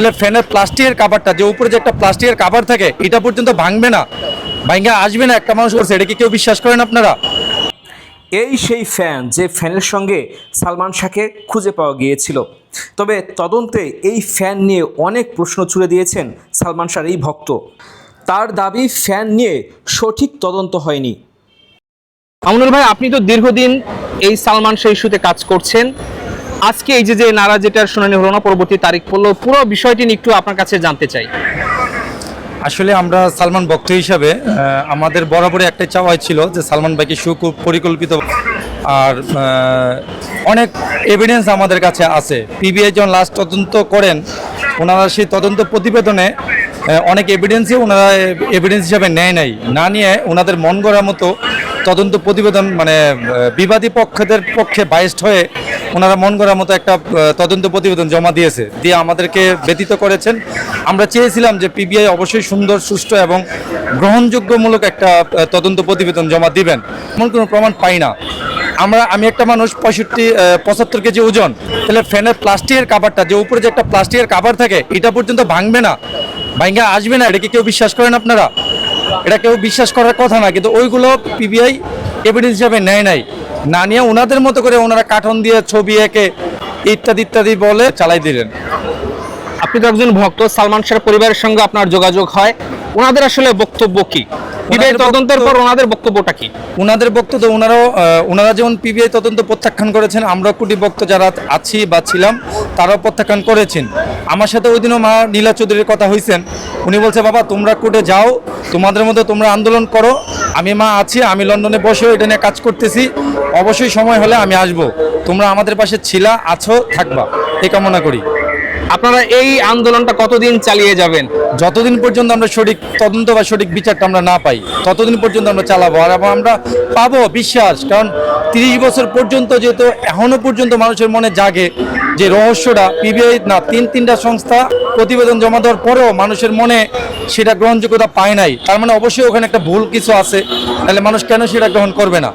তাহলে ফ্যানের প্লাস্টিকের কাভারটা যে উপরে যে একটা প্লাস্টিকের কাভার থাকে এটা পর্যন্ত ভাঙবে না। ভাঙ্গা আসবে না একটা মানুষ করছে এটা কি কেউ বিশ্বাস করেন আপনারা? এই সেই ফ্যান যে ফ্যানের সঙ্গে সালমান শাহকে খুঁজে পাওয়া গিয়েছিল। তবে তদন্তে এই ফ্যান নিয়ে অনেক প্রশ্ন ছুড়ে দিয়েছেন সালমান শাহর এই ভক্ত। তার দাবি ফ্যান নিয়ে সঠিক তদন্ত হয়নি। আমনুল ভাই আপনি তো দীর্ঘদিন এই সালমান শাহ ইস্যুতে কাজ করছেন। আজকে এই যে যে নারা যেটার শুনানি হলো না, পরবর্তী তারিখ পড়ল, পুরো বিষয়টি নিয়ে একটু আপনার কাছে জানতে চাই। আসলে আমরা সালমান ভক্ত হিসাবে আমাদের বরাবরই একটা চাওয়াই ছিল যে সালমান ভাইকে সুখ পরিকল্পিত আর অনেক এভিডেন্স আমাদের কাছে আছে। পিবিআই যখন লাস্ট তদন্ত করেন, ওনারা সেই তদন্ত প্রতিবেদনে অনেক এভিডেন্সই ওনারা এভিডেন্স হিসাবে নেয় নাই। না নিয়ে ওনাদের মন গড়ার মতো তদন্ত প্রতিবেদন মানে বিবাদী পক্ষদের পক্ষে বাইস্ট হয়ে ওনারা মন করার মতো একটা তদন্ত প্রতিবেদন জমা দিয়েছে, দিয়ে আমাদেরকে ব্যতীত করেছেন। আমরা চেয়েছিলাম যে পিবিআই অবশ্যই সুন্দর, সুষ্ঠু এবং গ্রহণযোগ্যমূলক একটা তদন্ত প্রতিবেদন জমা দিবেন। এমন কোনো প্রমাণ পাই না। আমরা, আমি একটা মানুষ, পঁয়ষট্টি পঁচাত্তর কেজি ওজন, তাহলে ফ্যানের প্লাস্টিকের কাভারটা, যে উপরে যে একটা প্লাস্টিকের কাভার থাকে, এটা পর্যন্ত ভাঙবে না। ভাঙ্গা আসবে না, এটা কি কেউ বিশ্বাস করেন আপনারা? এটা কেউ বিশ্বাস করার কথা না, কিন্তু ওইগুলো পিবিআই এভিডেন্স হিসাবে নেয় নাই। না নিয়ে ওনাদের মতো করে ওনারা কাঠন দিয়ে ছবি এঁকে ইত্যাদি ইত্যাদি বলে চালাই দিলেন। আপনি তো একজন ভক্ত সালমান শাহের পরিবারের সঙ্গে আপনার যোগাযোগ হয়। ওনাদের আসলে বক্তব্য কি? ওনাদের তদন্তের পর ওনাদের বক্তব্যটা কি? ওনাদের বক্তব্য ওনারাও ওনারা যেমন পিবিআই তদন্ত প্রত্যাখ্যান করেছেন আমরা কুটি বক্ত যারা আছি বা ছিলাম তারাও প্রত্যাখ্যান করেছেন। আমার সাথে ওই দিনও মা নীলা চৌধুরীর কথা হয়েছেন উনি বলছে বাবা তোমরা কোর্টে যাও তোমাদের মধ্যে তোমরা আন্দোলন করো। আমি মা আছি আমি লন্ডনে বসেও এটা নিয়ে কাজ করতেছি। অবশ্যই সময় হলে আমি আসব। তোমরা আমাদের পাশে ছিলা আছো থাকবা। এই কামনা করি। আপনারা এই আন্দোলনটা কতদিন চালিয়ে যাবেন? যতদিন পর্যন্ত আমরা সঠিক তদন্ত বা সঠিক বিচারটা আমরা না পাই ততদিন পর্যন্ত আমরা চালাবো। আর এবং আমরা পাবো বিশ্বাস। কারণ তিরিশ বছর পর্যন্ত যেহেতু এখনও পর্যন্ত মানুষের মনে জাগে যে রহস্যটা পিবিআই না তিন তিনটা সংস্থা প্রতিবেদন জমা দেওয়ার পরেও মানুষের মনে সেটা গ্রহণযোগ্যতা পায় নাই। তার মানে অবশ্যই ওখানে একটা ভুল কিছু আছে তাহলে মানুষ কেন সেটা গ্রহণ করবে না?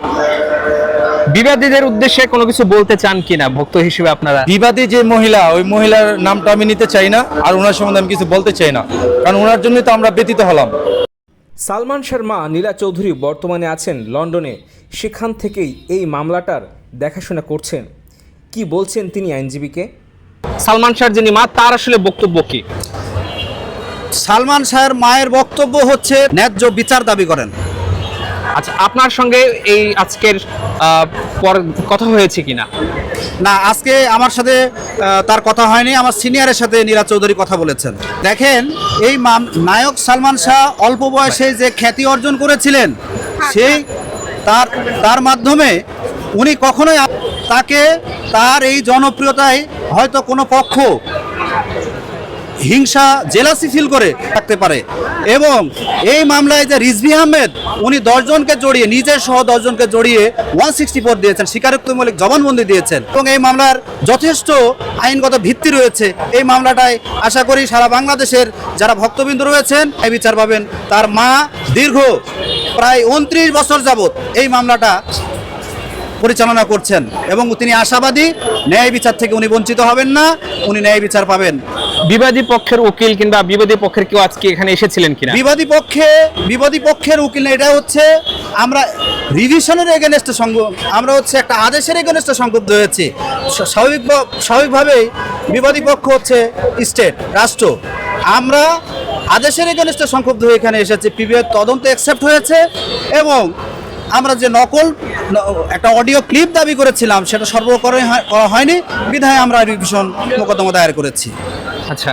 বিবাদীদের উদ্দেশ্যে কোনো কিছু বলতে চান কিনা ভক্ত হিসেবে আপনারা? বিবাদী যে মহিলা ওই মহিলার নামটা আমি নিতে চাই না আর ওনার সম্বন্ধে আমি কিছু বলতে চাই না। কারণ ওনার জন্যই তো আমরা ব্যতীত হলাম। সালমান শর্মা নীলা চৌধুরী বর্তমানে আছেন লন্ডনে। সেখান থেকেই এই মামলাটার দেখাশোনা করছেন। কি বলছেন তিনি আইনজীবীকে? সালমান শাহর যিনি মা তার আসলে বক্তব্য কি? সালমান শাহের মায়ের বক্তব্য হচ্ছে ন্যায্য বিচার দাবি করেন। আচ্ছা আপনার সঙ্গে এই আজকের আহ, পর কথা হয়েছে কিনা? না আজকে আমার সাথে তার কথা হয়নি আমার সিনিয়রের সাথে নীরা চৌধুরী কথা বলেছেন। দেখেন এই মাম- নায়ক সালমান শাহ অল্প বয়সে যে খ্যাতি অর্জন করেছিলেন সেই তার তার মাধ্যমে উনি কখনোই তাকে তার এই জনপ্রিয়তায় হয়তো কোনো পক্ষ হিংসা, জেলাসি ফিল করে থাকতে পারে। এবং এই মামলায় যে রিজভি আহমেদ, উনি দশজনকে জড়িয়ে, নিজের সহ দশজনকে জড়িয়ে ওয়ান সিক্সটি ফোর দিয়েছেন স্বীকারোক্তিমূলক জবানবন্দি দিয়েছেন। এবং এই মামলার যথেষ্ট আইনগত ভিত্তি রয়েছে। এই মামলাটায় আশা করি সারা বাংলাদেশের যারা ভক্তবৃন্দ রয়েছেন, এই বিচার পাবেন। তার মা দীর্ঘ প্রায় উনত্রিশ বছর যাবত এই মামলাটা পরিচালনা করছেন এবং তিনি আশাবাদী ন্যায় বিচার থেকে উনি বঞ্চিত হবেন না উনি ন্যায় বিচার পাবেন। বিবাদী পক্ষের উকিল কিংবা বিবাদী পক্ষের কেউ আজকে এখানে এসেছিলেন কিনা? বিবাদী পক্ষে বিবাদী পক্ষের উকিল না, এটা হচ্ছে আমরা রিভিশনের এগেনস্টে সঙ্গ আমরা হচ্ছে একটা আদেশের এগেনস্টে সংক্ষুব্ধ হয়েছি স্বা- স্বাভাবিক স্বাভাবিকভাবেই বিবাদী পক্ষ হচ্ছে স্টেট রাষ্ট্র। আমরা আদেশের এগেনস্টে সংক্ষুব্ধ হয়ে এখানে এসেছি পিবিআই তদন্ত অ্যাকসেপ্ট হয়েছে এবং আমরা যে নকল একটা অডিও ক্লিপ দাবি করেছিলাম, সেটা সর্বকরণ করা হয়নি। বিধায় আমরা রিভিশন মোকদ্দমা দায়ের করেছি। আচ্ছা।